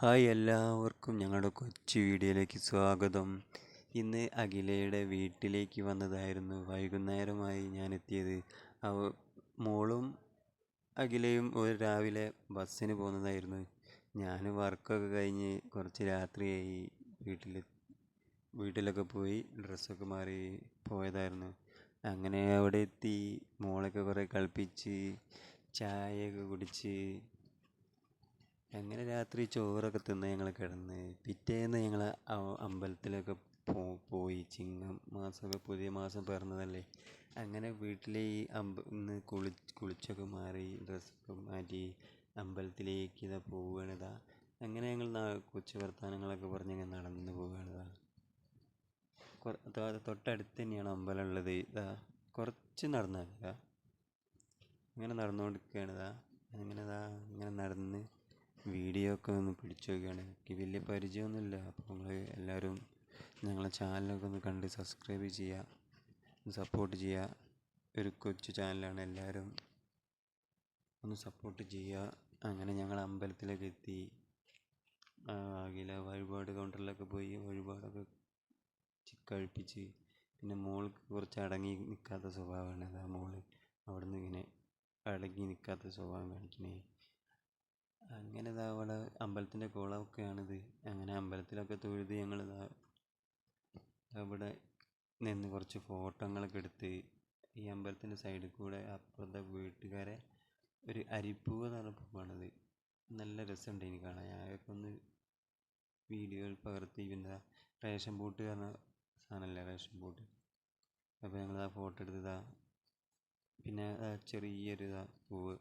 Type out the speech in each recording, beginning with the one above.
Hi എല്ലാവർക്കും ഞങ്ങളുടെ കൊച്ചു വീഡിയോയിലേക്ക് സ്വാഗതം. ഇന്ന് അഖിലയുടെ വീട്ടിലേക്ക് വന്നതായിരുന്നു. വൈകുന്നേരമായി ഞാൻ എത്തിയത്. അവ മോളും അഖിലയും ഒരു രാവിലെ ബസ്സിന് പോകുന്നതായിരുന്നു. ഞാൻ വർക്കൊക്കെ കഴിഞ്ഞ് കുറച്ച് രാത്രിയായി വീട്ടിൽ വീട്ടിലൊക്കെ പോയി ഡ്രസ്സൊക്കെ മാറി പോയതായിരുന്നു. അങ്ങനെ അവിടെ എത്തി മോളൊക്കെ കുറേ കളിപ്പിച്ച് ചായയൊക്കെ കുടിച്ച് അങ്ങനെ രാത്രി ചോറൊക്കെ തിന്ന് ഞങ്ങൾ കിടന്ന് പിറ്റേന്ന് ഞങ്ങൾ അമ്പലത്തിലൊക്കെ പോയി ചിങ്ങം മാസമൊക്കെ പുതിയ മാസം പിറന്നതല്ലേ? അങ്ങനെ വീട്ടിലെ ഈ അമ്പ കുളി കുളിച്ചൊക്കെ മാറി ഡ്രസ്സൊക്കെ മാറ്റി അമ്പലത്തിലേക്ക് ഇതാ പോവുകയാണ് ഇതാ. അങ്ങനെ ഞങ്ങൾ കൊച്ചു വർത്തമാനങ്ങളൊക്കെ പറഞ്ഞ് ഇങ്ങനെ നടന്നു പോവുകയാണ് ഇതാ. തൊട്ടടുത്ത് തന്നെയാണ് അമ്പലം ഉള്ളത് ഇതാ. കുറച്ച് നടന്നാൽ ഇതാ. അങ്ങനെ നടന്നുകൊണ്ടിരിക്കുകയാണ് ഇതാ. അങ്ങനെ ഇതാ ഇങ്ങനെ നടന്ന് വീഡിയോ ഒക്കെ ഒന്ന് പിടിച്ചു നോക്കുകയാണ് എനിക്ക് വലിയ പരിചയമൊന്നുമില്ല. അപ്പോൾ നിങ്ങൾ എല്ലാവരും ഞങ്ങളെ ചാനലൊക്കെ ഒന്ന് കണ്ട് സബ്സ്ക്രൈബ് ചെയ്യുക സപ്പോർട്ട് ചെയ്യുക ഒരു കൊച്ചു ചാനലാണ് എല്ലാവരും ഒന്ന് സപ്പോർട്ട് ചെയ്യുക അങ്ങനെ ഞങ്ങൾ അമ്പലത്തിലേക്ക് എത്തി. ആകില വഴിപാട് കൗണ്ടറിലൊക്കെ പോയി വഴിപാടൊക്കെ കഴിപ്പിച്ച്. പിന്നെ മോൾക്ക് കുറച്ച് അടങ്ങി നിൽക്കാത്ത സ്വഭാവമാണ്. അതാ മോൾ നിന്ന് ഇങ്ങനെ അടങ്ങി നിൽക്കാത്ത സ്വഭാവം കാണിക്കണേ. അങ്ങനെ ഇതാ അവിടെ അമ്പലത്തിന്റെ കുളമൊക്കെയാണിത്. അങ്ങനെ അമ്പലത്തിലൊക്കെ തൊഴുത് ഞങ്ങൾ ഇതാ അവിടെ നിന്ന് കുറച്ച് ഫോട്ടോകളൊക്കെ എടുത്ത് ഈ അമ്പലത്തിന്റെ സൈഡിൽ കൂടെ അപ്പുറത്തെ വീട്ടുകാരെ ഒരു അരിപ്പൂവ് എന്ന് പറഞ്ഞ പൂവാണിത് നല്ല രസമുണ്ട് എനിക്ക് കാണാൻ. ഞാനൊക്കെ ഒന്ന് വീഡിയോയിൽ പകർത്തി പിന്നെ റേഷൻ പൂട്ട് പറഞ്ഞ സാധനമല്ലേ റേഷൻ ബോട്ട്? അപ്പോൾ ഞങ്ങൾ ആ ഫോട്ടോ എടുത്തതാ പിന്നെ ചെറിയൊരു ഇതാ പൂവ്.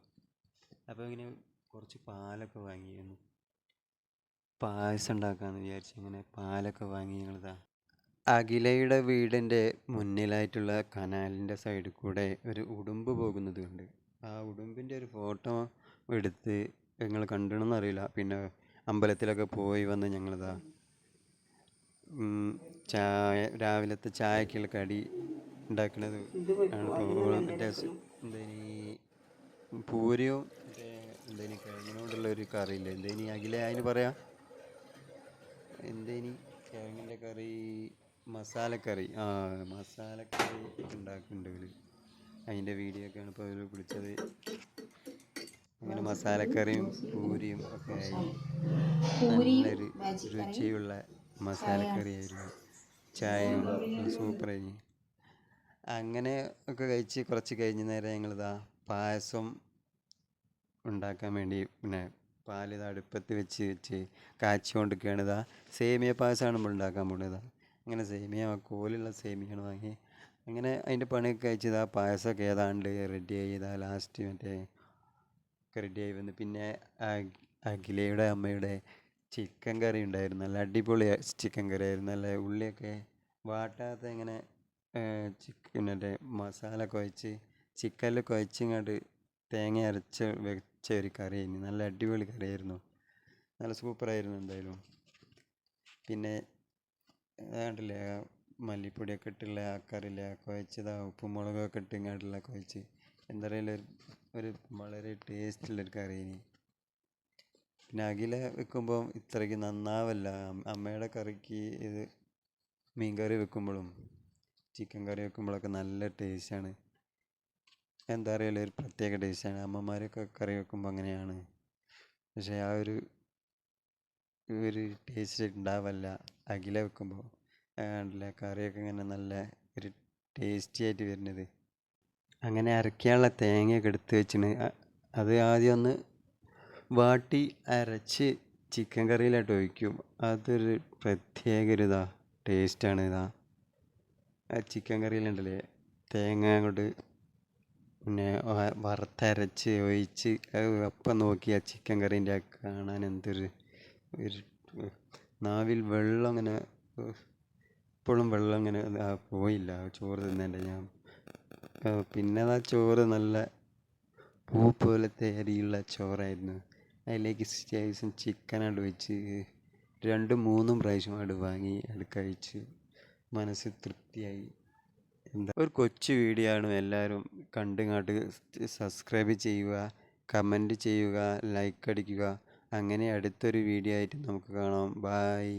അപ്പോൾ ഇങ്ങനെ കുറച്ച് പാലൊക്കെ വാങ്ങിയിരുന്നു. പായസം ഉണ്ടാക്കാമെന്ന് വിചാരിച്ച് അങ്ങനെ പാലൊക്കെ വാങ്ങി ഞങ്ങളിതാ അഖിലയുടെ വീടിന്റെ മുന്നിലായിട്ടുള്ള കനാലിന്റെ സൈഡിൽ കൂടെ ഒരു ഉടുമ്പ് പോകുന്നത് കണ്ട്. ആ ഉടുമ്പിന്റെ ഒരു ഫോട്ടോ എടുത്ത് ഞങ്ങൾ കണ്ടണമെന്ന് അറിയില്ല. പിന്നെ അമ്പലത്തിലൊക്കെ പോയി വന്ന് ഞങ്ങളിതാ ചായ രാവിലത്തെ ചായക്കുള്ള കടി ഉണ്ടാക്കുന്നത് ആണ്. ഇപ്പോൾ മറ്റേ എന്തേനി പൂരിയും മറ്റേ എന്തേനി കിഴങ്ങിനോടുള്ള ഒരു കറിയില്ല? എന്തേനി? അഖില അതിന് പറയാം. എന്തേനി? കിഴങ്ങിന്റെ കറി മസാലക്കറി. ആ മസാലക്കറി ഉണ്ടാക്കുന്നുണ്ട് ഇവർ അതിന്റെ വീഡിയോ ഒക്കെയാണ് ഇപ്പോൾ ഇവർ പിടിച്ചത് അങ്ങനെ മസാലക്കറിയും പൂരിയും ഒക്കെ ആയി. നല്ലൊരു രുചിയുള്ള മസാലക്കറി ആയിരുന്നു. ചായയും സൂപ്പറായി അങ്ങനെ ഒക്കെ കഴിച്ച് കുറച്ച് കഴിഞ്ഞ നേരം ഞങ്ങളിതാ പായസം ഉണ്ടാക്കാൻ വേണ്ടി പിന്നെ പാൽ അടുപ്പത്ത് വെച്ച് വെച്ച് കാച്ചി കൊണ്ടിരിക്കുകയാണ് ഇതാ സേമിയ പായസമാണ് നമ്മൾ ഉണ്ടാക്കാൻ പോകുന്നത്. അങ്ങനെ സേമിയ കോലുള്ള സേമിയാണ് വാങ്ങി അങ്ങനെ അതിന്റെ പണിയൊക്കെ കഴിച്ച് ഇതാ പായസമൊക്കെ ഏതാണ്ട് റെഡിയായി ഇതാ ലാസ്റ്റ് മറ്റേ റെഡിയായി വന്ന്. പിന്നെ അഖിലയുടെ അമ്മയുടെ ചിക്കൻ കറി ഉണ്ടായിരുന്നു. നല്ല അടിപൊളി ചിക്കൻ കറി ആയിരുന്നു. നല്ല ഉള്ളിയൊക്കെ വാട്ടാത്ത ഇങ്ങനെ ചിക്കൻ മറ്റേ മസാല കുഴച്ച് ചിക്കനിൽ കുഴച്ചിങ്ങോട്ട് തേങ്ങ അരച്ച് ഒരു കറിയായിരുന്നു. നല്ല അടിപൊളി കറിയായിരുന്നു. നല്ല സൂപ്പറായിരുന്നു എന്തായാലും. പിന്നെ കണ്ടില്ലേ മല്ലിപ്പൊടിയൊക്കെ ഇട്ടുള്ള ആ കറിയില്ലേ ആ ഉപ്പും മുളകൊക്കെ ഇട്ട് ഇങ്ങോട്ടുള്ള കുഴച്ച്. എന്താ പറയുക ഒരു വളരെ ടേസ്റ്റുള്ളൊരു കറിയിനി പിന്നെ അഖില വെക്കുമ്പോൾ ഇത്രയ്ക്ക് നന്നാവല്ല. അമ്മയുടെ കറിക്ക് ഇത് മീൻ കറി വെക്കുമ്പോഴും ചിക്കൻ കറി വെക്കുമ്പോഴൊക്കെ നല്ല ടേസ്റ്റാണ്. എന്താ അറിയില്ല ഒരു പ്രത്യേക ടേസ്റ്റാണ് അമ്മമാരൊക്കെ കറി വെക്കുമ്പോൾ അങ്ങനെയാണ്. പക്ഷേ ആ ഒരു ഒരു ടേസ്റ്റ് ഉണ്ടാവല്ല അഖില വെക്കുമ്പോൾ കണ്ടില്ല കറിയൊക്കെ ഇങ്ങനെ നല്ല ഒരു ടേസ്റ്റി ആയിട്ട് വരുന്നത്. അങ്ങനെ അരക്കാനുള്ള തേങ്ങയൊക്കെ എടുത്ത് വെച്ചിന് അത് ആദ്യം ഒന്ന് വാട്ടി അരച്ച് ചിക്കൻ കറിയിലായിട്ട് ഒഴിക്കും. അതൊരു പ്രത്യേക ഒരു ഇതാ ടേസ്റ്റാണ് ഇതാ. ചിക്കൻ കറിയിലുണ്ടല്ലേ തേങ്ങ അങ്ങോട്ട് പിന്നെ വറുത്തരച്ച് ഒഴിച്ച് അപ്പം നോക്കി ആ ചിക്കൻ കറീന്റെ കാണാൻ എന്തൊരു ഒരു നാവിൽ വെള്ളം അങ്ങനെ ഇപ്പോഴും വെള്ളം അങ്ങനെ പോയില്ല. ചോറ് തിന്നേണ്ട ഞാൻ. പിന്നെ ആ ചോറ് നല്ല പൂ പോലത്തെ അരിയുള്ള ചോറായിരുന്നു. അതിലേക്ക് ശേഷം ചിക്കനായിട്ട് വെച്ച് രണ്ടും മൂന്നും പ്രാവശ്യം അവിടെ വാങ്ങി അത് കഴിച്ച് മനസ്സ് തൃപ്തിയായി. ഒരു കൊച്ചു വീഡിയോ ആണ് എല്ലാവരും കണ്ടിങ്ങോട്ട് സബ്സ്ക്രൈബ് ചെയ്യുക കമന്റ് ചെയ്യുക ലൈക്ക് അടിക്കുക. അങ്ങനെ അടുത്തൊരു വീഡിയോ ആയിട്ട് നമുക്ക് കാണാം. ബായ്